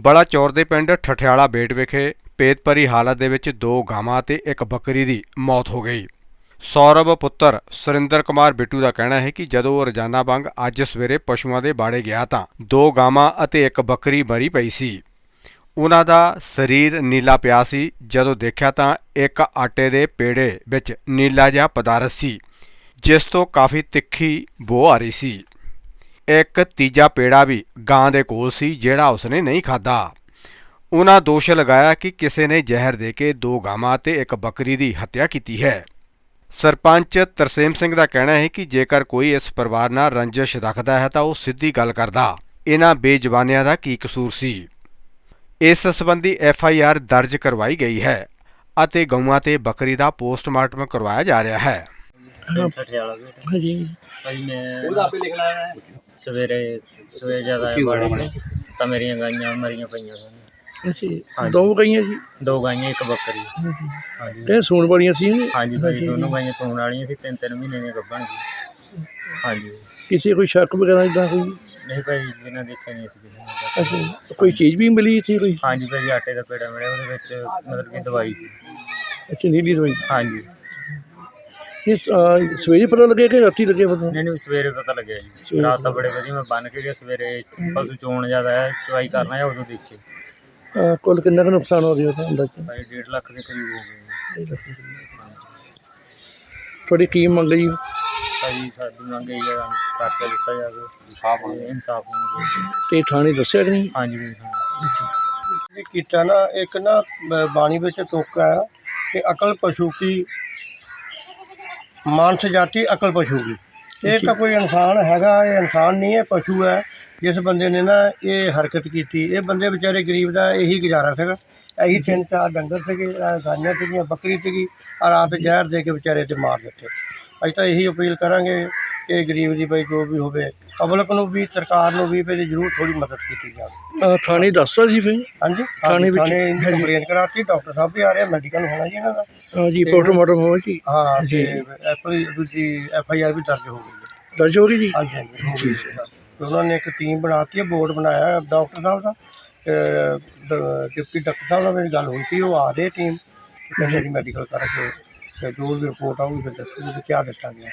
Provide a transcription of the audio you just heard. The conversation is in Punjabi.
ਬਲਾਚੌਰ ਦੇ ਪਿੰਡ ਠਠਿਆਲਾ ਬੇਟ ਵਿਖੇ ਪੇਤਪਰੀ ਹਾਲਤ ਦੇ ਵਿੱਚ ਦੋ ਗਾਵਾਂ ਤੇ ਇੱਕ ਬੱਕਰੀ ਦੀ ਮੌਤ ਹੋ ਗਈ। ਸੌਰਵ ਪੁੱਤਰ ਸੁਰਿੰਦਰ ਕੁਮਾਰ ਬਿੱਟੂ ਦਾ ਕਹਿਣਾ ਹੈ ਕਿ ਜਦੋਂ ਉਹ ਰੋਜ਼ਾਨਾ ਵਾਂਗ ਅੱਜ ਸਵੇਰੇ ਪਸ਼ੂਆਂ ਦੇ ਬਾੜੇ ਗਿਆ ਤਾਂ ਦੋ ਗਾਵਾਂ ਅਤੇ ਇੱਕ ਬੱਕਰੀ ਮਰੀ ਪਈ ਸੀ। ਉਹਨਾਂ ਦਾ ਸਰੀਰ ਨੀਲਾ ਪਿਆ ਸੀ। ਜਦੋਂ ਦੇਖਿਆ ਤਾਂ ਇੱਕ ਆਟੇ ਦੇ ਪੇੜੇ ਵਿੱਚ ਨੀਲਾ ਜਿਹਾ ਪਦਾਰਥ ਸੀ, ਜਿਸ ਤੋਂ ਕਾਫੀ ਤਿੱਖੀ ਬੋ ਆ ਰਹੀ ਸੀ। ਇੱਕ ਤੀਜਾ ਪੇੜਾ ਵੀ ਗਾਂ ਦੇ ਕੋਲ ਸੀ ਜਿਹੜਾ ਉਸਨੇ ਨਹੀਂ ਖਾਦਾ ਉਹਨਾਂ ਦੋਸ਼ ਲਗਾਇਆ ਕਿ ਕਿਸੇ ਨੇ ਜ਼ਹਿਰ ਦੇ ਕੇ ਦੋ ਗਾਵਾਂ ਤੇ ਇੱਕ ਬੱਕਰੀ ਦੀ ਹੱਤਿਆ ਕੀਤੀ ਹੈ। ਸਰਪੰਚ ਤਰਸੇਮ ਸਿੰਘ ਦਾ ਕਹਿਣਾ ਹੈ ਕਿ ਜੇਕਰ ਕੋਈ ਇਸ ਪਰਿਵਾਰ ਨਾਲ ਰੰਜਿਸ਼ ਰੱਖਦਾ ਹੈ ਤਾਂ ਉਹ ਸਿੱਧੀ ਗੱਲ ਕਰਦਾ। ਇਹਨਾਂ ਬੇਜ਼ਬਾਨਿਆਂ ਦਾ ਕੀ ਕਸੂਰ ਸੀ? ਇਸ ਸੰਬੰਧੀ ਐਫ ਆਈ ਆਰ ਦਰਜ ਕਰਵਾਈ ਗਈ ਹੈ ਅਤੇ ਗਊਆਂ ਤੇ ਬੱਕਰੀ ਦਾ ਪੋਸਟਮਾਰਟਮ ਕਰਵਾਇਆ ਜਾ ਰਿਹਾ ਹੈ। ਹਾਂਜੀ। ਭਾਈ ਮੈਂ ਸਵੇਰੇ ਸਵੇਰੇ ਜਦ ਆਇਆ ਬਾੜੇ 'ਚ ਤਾਂ ਮੇਰੀਆਂ ਗਾਈਆਂ ਮਰੀਆਂ ਪਈਆਂ ਸਨ ਅੱਛਾ ਹਾਂਜੀ। ਦੋ ਗਈਆਂ ਜੀ? ਦੋ ਗਾਈਆਂ ਇੱਕ ਬੱਕਰੀ। ਹਾਂਜੀ। ਇਹ ਸੂਣ ਵਾਲੀਆਂ ਸੀ ਜੀ? ਹਾਂਜੀ ਭਾਈ ਦੋਨੋਂ ਗਾਈਆਂ ਸੂਣ ਵਾਲੀਆਂ ਸੀ ਤਿੰਨ ਤਿੰਨ ਮਹੀਨੇ ਦੀਆਂ ਗੱਭਣ ਸੀ। ਹਾਂਜੀ। ਕਿਸੇ ਕੋਈ ਸ਼ੱਕ ਵਗੈਰਾ ਇਦਾਂ ਕੋਈ? ਨਹੀਂ ਭਾਈ ਬਿਨਾਂ ਦੇਖੇ ਨਹੀਂ ਸੀ ਕਿਸੇ ਨੇ ਅੱਛਾ ਕੋਈ ਚੀਜ਼ ਵੀ ਮਿਲੀ ਸੀ ਕੋਈ? ਹਾਂਜੀ ਭਾਈ ਆਟੇ ਦਾ ਪੇੜਾ ਮਿਲਿਆ ਉਹਦੇ ਵਿੱਚ ਮਤਲਬ ਕਿ ਦਵਾਈ ਸੀ। ਅੱਛਾ ਨੀਲੀ ਦਵਾਈ। ਹਾਂਜੀ। ਇਸ ਅਹ, ਸਵੇਰੇ ਪਤਾ ਲੱਗਿਆ ਕਿ ਰਾਤੀ ਲੱਗਿਆ ਪਤਾ ਨਹੀਂ ਨਹੀਂ ਸਵੇਰੇ ਪਤਾ ਲੱਗਿਆ ਜੀ। ਸਵੇਰੇ ਰਾਤ ਤਾਂ ਬੜੇ ਵਧੀਆ ਮੈਂ ਬੰਨ ਕੇ ਗਿਆ ਸਵੇਰੇ ਪਸ਼ੂ ਚੋਣ ਜ਼ਿਆਦਾ ਹੈ ਚਵਾਈ ਕਰਨਾ ਹੈ ਉਦੋਂ ਦੇਖੇ। ਅਹ, ਕੁੱਲ ਕਿੰਨਾ ਕੁ ਨੁਕਸਾਨ ਹੋ ਗਿਆ ਅੰਦਾਜ਼ਾ ਭਾਈ 1.5 ਲੱਖ ਦੇ ਕਰੀਬ ਹੋ ਗਏ। ਤੁਹਾਡੀ ਕੀ ਮੰਗ ਜੀ? ਭਾਈ ਸਾਡੀ ਮੰਗ ਇਹ ਹੈ ਖਰਚਾ ਦਿੱਤਾ ਜਾਵੇ ਤੇ ਇਨਸਾਫ ਹੋਣਾ ਚਾਹੀਦਾ। ਤੇ ਥਾਣੇ ਦੱਸਿਆ ਕਿ ਨਹੀਂ? ਹਾਂਜੀ ਹਾਂ। ਇਹ ਕੀਤਾ ਨਾ ਇੱਕ ਨਾ ਬ- ਬਾਣੀ ਵਿੱਚ ਤੁਕ ਹੈ ਕਿ ਅਕਲ ਪਸ਼ੂ ਕੀ ਮਾਨਸ ਜਾਤੀ ਅਕਲ ਪਸ਼ੂ ਕੀ ਇਹ ਤਾਂ ਕੋਈ ਇਨਸਾਨ ਹੈਗਾ ਇਹ ਇਨਸਾਨ ਨਹੀਂ ਹੈ ਪਸ਼ੂ ਹੈ। ਜਿਸ ਬੰਦੇ ਨੇ ਨਾ ਇਹ ਹਰਕਤ ਕੀਤੀ ਇਹ ਬੰਦੇ ਵਿਚਾਰੇ ਗਰੀਬ ਦਾ ਇਹੀ ਗੁਜ਼ਾਰਾ ਸੀਗਾ। ਇਹੀ ਤਿੰਨ ਚਾਰ ਡੰਗਰ ਸੀਗੇ ਗਾਈਆਂ ਸੀਗੀਆਂ ਬੱਕਰੀ ਸੀਗੀ ਆ ਰਾਤ ਜ਼ਹਿਰ ਦੇ ਕੇ ਵਿਚਾਰੇ ਤੇ ਮਾਰ ਦਿੱਤੇ। ਅਸੀਂ ਤਾਂ ਇਹੀ ਅਪੀਲ ਕਰਾਂਗੇ ਕਿ ਗਰੀਬ ਦੀ ਬਈ ਜੋ ਵੀ ਹੋਵੇ ਪਬਲਿਕ ਨੂੰ ਵੀ ਸਰਕਾਰ ਨੂੰ ਵੀ ਇਹਦੀ ਜ਼ਰੂਰ ਥੋੜੀ ਮਦਦ ਕੀਤੀ ਜਾਵੇ। ਅਹ, ਥਾਣੇ ਦੱਸਦਾ ਸੀ ਫਿਰ? ਹਾਂਜੀ ਥਾਣੇ ਵਿੱਚ- ਥਾਣੇ ਦੀ ਕੰਪਲੇਨ ਕਰਾਤੀ ਡਾਕਟਰ ਸਾਹਿਬ ਵੀ ਆ ਰਹੇ ਮੈਡੀਕਲ ਹੋਣਾ ਜੀ ਇਹਨਾਂ ਦਾ। ਹਾਂਜੀ ਪੋਸਟਮਾਰਟਮ ਹੋਇਆ ਜੀ। ਹਾਂ ਜੀ। ਤੇ ਦੂਜੀ ਐਫ ਆਈ ਆਰ ਵੀ ਦਰਜ ਹੋ ਗਈ ਹੈ। ਦਰਜ ਹੋ ਗਈ ਜੀ? ਹਾਂਜੀ ਹਾਂਜੀ ਹੋ ਗਈ ਹੈ। ਤੇ ਉਹਨਾਂ ਨੇ ਇੱਕ ਟੀਮ ਬਣਾਤੀ ਹੈ ਬੋਰਡ ਬਣਾਇਆ ਹੈ ਡਾਕਟਰ ਸਾਹਿਬ ਦਾ। ਤੇ ਡ- ਡਿਪਟੀ ਡਾਕਟਰ ਸਾਹਿਬ ਨਾਲ ਮੇਰੀ ਗੱਲ ਹੋਈ ਸੀ ਉਹ ਆ ਰਹੇ ਟੀਮ। ਕਹਿੰਦੇ ਜੀ ਮੈਡੀਕਲ ਕਰਕੇ ਤੇ ਜੋ ਵੀ ਰਿਪੋਰਟ ਆਊਗੀ ਫਿਰ ਦੱਸੂਗੀ ਕਿ ਕੀ ਦਿੱਤਾ ਗਿਆ। ਹੈ